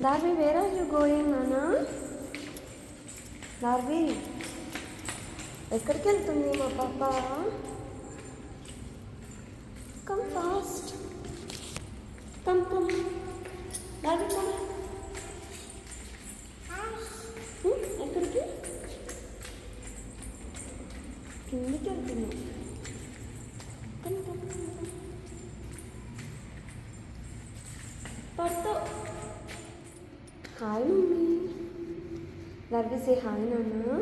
Darby, where are you going, Nana? Darby, ఎక్కడికి వెళ్తుంది మా పాప? Come fast come come daddy come ఎక్కడికి? కిందికి వెళ్తున్నాం లవ్ సే హాయ్ నాన్న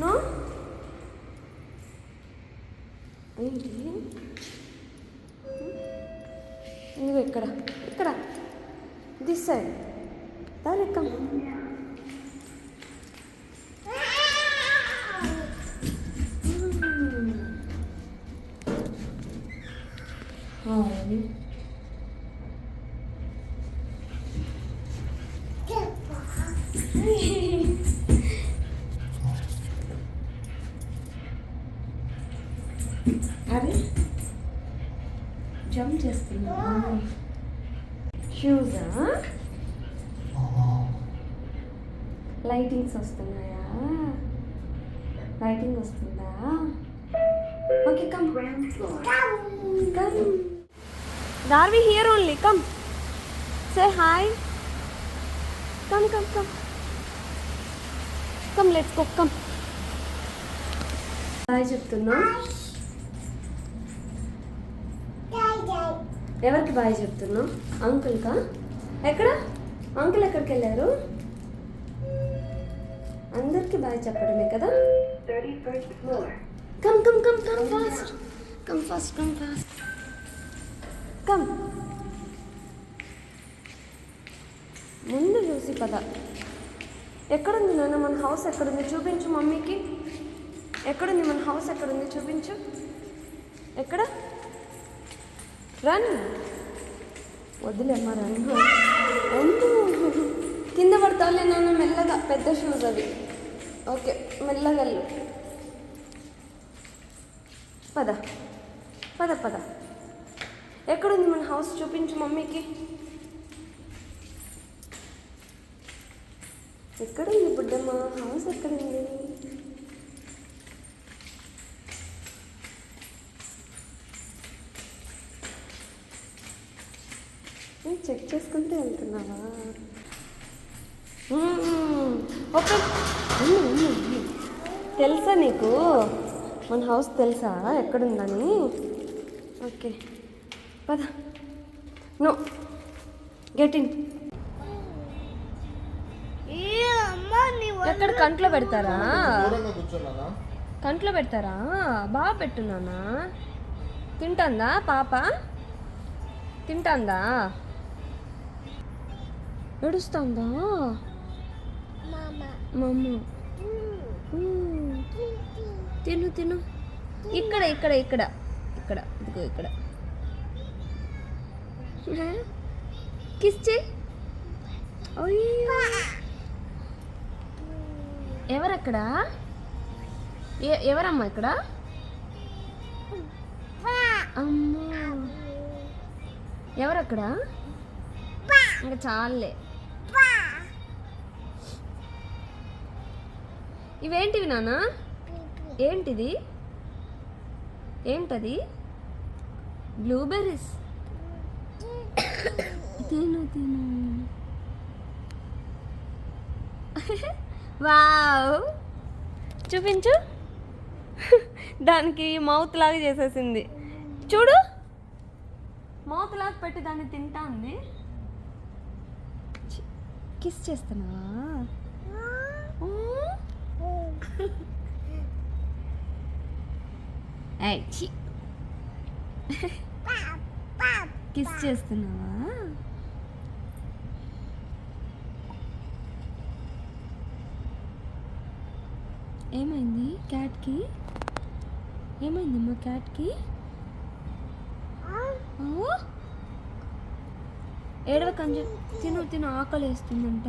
నో ఏంటి ఇదిగో ఇక్కడ ఇక్కడ దిస్ సైడ్ దాని ఎక్కం అది జంప్ చేస్తున్నా. షూజా లైటింగ్స్ వస్తున్నాయా? లైటింగ్ వస్తుందా? Okay come come Darvi here only come say hi come come come come let's go come hi చెప్తున్నా ఎవరికి బాయ్ చెప్తున్నావు? అంకుల్కా? ఎక్కడ? అంకుల్ ఎక్కడికి వెళ్ళారు? అందరికి బాయ్ చెప్పడమే కదా? Come come come come fast come fast come fast come ముందు చూసి పద. ఎక్కడుంది నాన్న? మన హౌస్ ఎక్కడుంది? చూపించు మమ్మీకి. ఎక్కడుంది? మన హౌస్ ఎక్కడుంది? చూపించు. ఎక్కడ? రన్ వద్దులేమ్మా రన్ అమ్మో. కింద పడతావులే నాన్న మెల్లగా. పెద్ద షూస్ అవి. ఓకే మెల్లగా పద. పద పద. ఎక్కడుంది మన హౌస్ చూపించు మమ్మీకి. ఎక్కడుంది బుడ్డమ్మ? హౌస్ ఎక్కడుంది? చేసుకుంటూ వెళ్తున్నావా? ఉండు. తెలుసా నీకు? మన హౌస్ తెలుసా? ఎక్కడుందని? ఓకే. పద. నో. Get in. ఎక్కడ? కంట్లో పెడతారా? కంట్లో పెడతారా? బాగా పెట్టున్నానా తింటాందా పాప? తింటాందా? ఏడుస్తుందా? మమ్మ తిను తిను. ఇక్కడ ఇక్కడ ఇక్కడ. ఇక్కడ ఇదిగో ఇక్కడ. కిస్ చేయి. అయ్యో. ఎవరక్కడ? ఎవరమ్మా ఇక్కడ? అమ్మా. ఎవరక్కడ? ఇంకా చాలే. ఇవేంటివి నాన్న? ఏంటిది? ఏంటది? బ్లూబెర్రీస్. తిను తిను. వావ్. చూపించు. దానికి మౌత్ లాగా చేసేసింది. చూడు. మౌత్ లాగా పెట్టి దాన్ని తింటా ఉంది. కిస్ ఛీ. కిస్ చేస్తున్నావా? ఏమైంది క్యాట్కి? ఏమైందమ్మా క్యాట్కి? ఏడవ కంజ. తిను తిను ఆకలి వేస్తుందంట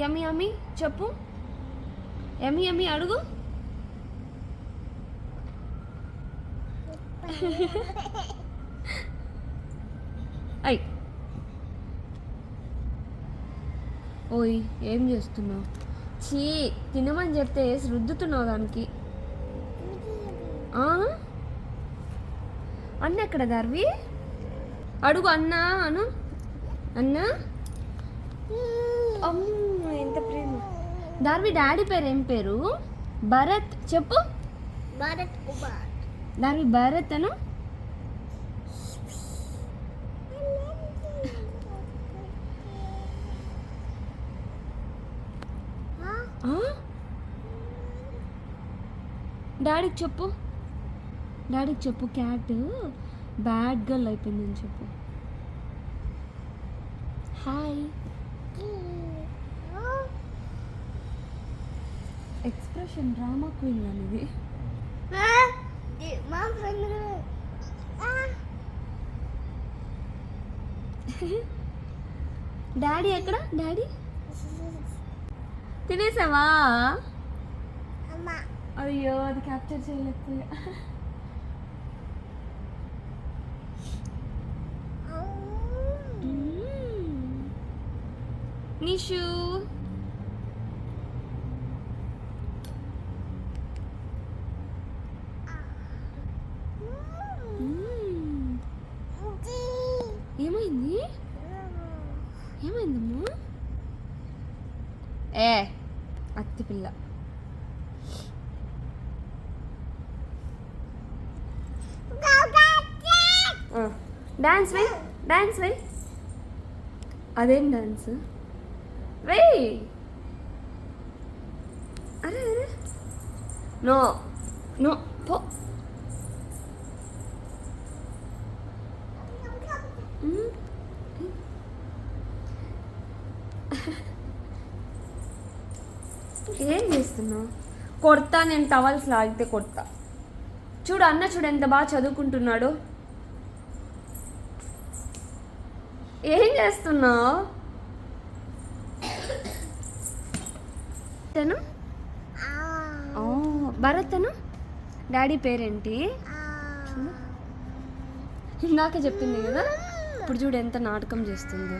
యమి యమి చెప్పు. యమి యమి అడుగు. అయ్ ఓయ్ ఏం చేస్తున్నావు? చీ తినమని చెప్తే రుద్దుతున్నావు దానికి? అన్న ఎక్కడ దర్వి? అడుగు అన్నా అను. అన్నా? ఎంత ప్రేమ. దార్వి డాడీ పేరు ఏం పేరు? భరత్ చెప్పు. భారత్ కుమార్. దార్వి భరత్ అను? డాడీకి చెప్పు. డాడీకి చెప్పు క్యాట్. బ్యాడ్ గర్ల్ అయిపోయిందని చెప్పు. హాయ్. ఎక్స్ప్రెషన్ డ్రామా క్వీన్ అనేది. మా ఫ్రెండ్ డాడీ ఎక్కడ? డాడీ? తినేసావా? అమ్మ. అయ్యో అది క్యాప్చర్ చేయలేకపోయా. నిషు మ్మ్. ఏమైంది? ఏమైందమ్మా? ఏ అత్తి పిల్ల. డాన్స్ వై డాన్స్ వై అదేం డాన్స్? వెయ్ అరే అరే నో నో పో ఏం చేస్తున్నావు? కొడతా నేను టవల్స్ లాగితే కొడతా. చూడు అన్న చూడు ఎంత బాగా చదువుకుంటున్నాడు. ఏం చేస్తున్నావు? తను ఓ, భరత్ తను డాడీ పేరేంటి? ఇందాక చెప్పింది కదా? ఇప్పుడు చూడు ఎంత నాటకం చేస్తుందో.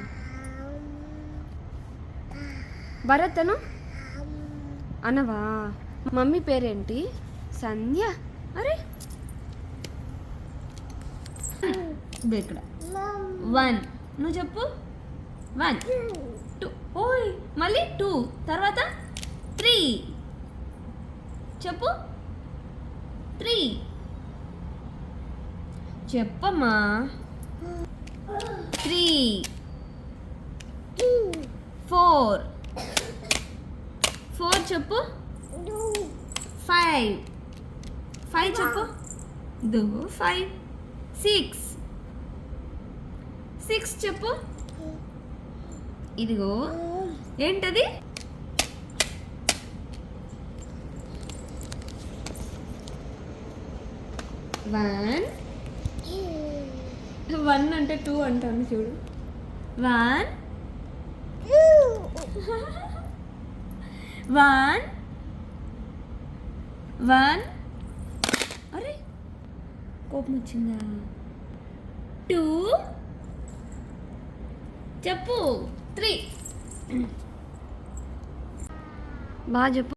భరత్ తను అనవా? మమ్మీ పేరేంటి? సంధ్య? అరే! ఇక్కడ. వన్. నువ్వు చెప్పు. వన్. టూ. ఓయ్ మళ్ళీ టూ. తర్వాత? త్రీ. చెప్పు. త్రీ. చెప్పమ్మా. త్రీ. ఫోర్. ఫోర్ చెప్పు. ఫైవ్. ఫైవ్ చెప్పు. దో ఫైవ్. సిక్స్. సిక్స్ చెప్పు. ఇదిగో. ఏంటది? వన్ వన్ అంటే టూ అంటాను చూడు. వన్ వన్ వన్ అరే కోపం వచ్చిందా? టూ చెప్పు. త్రీ బాగా చెప్పు.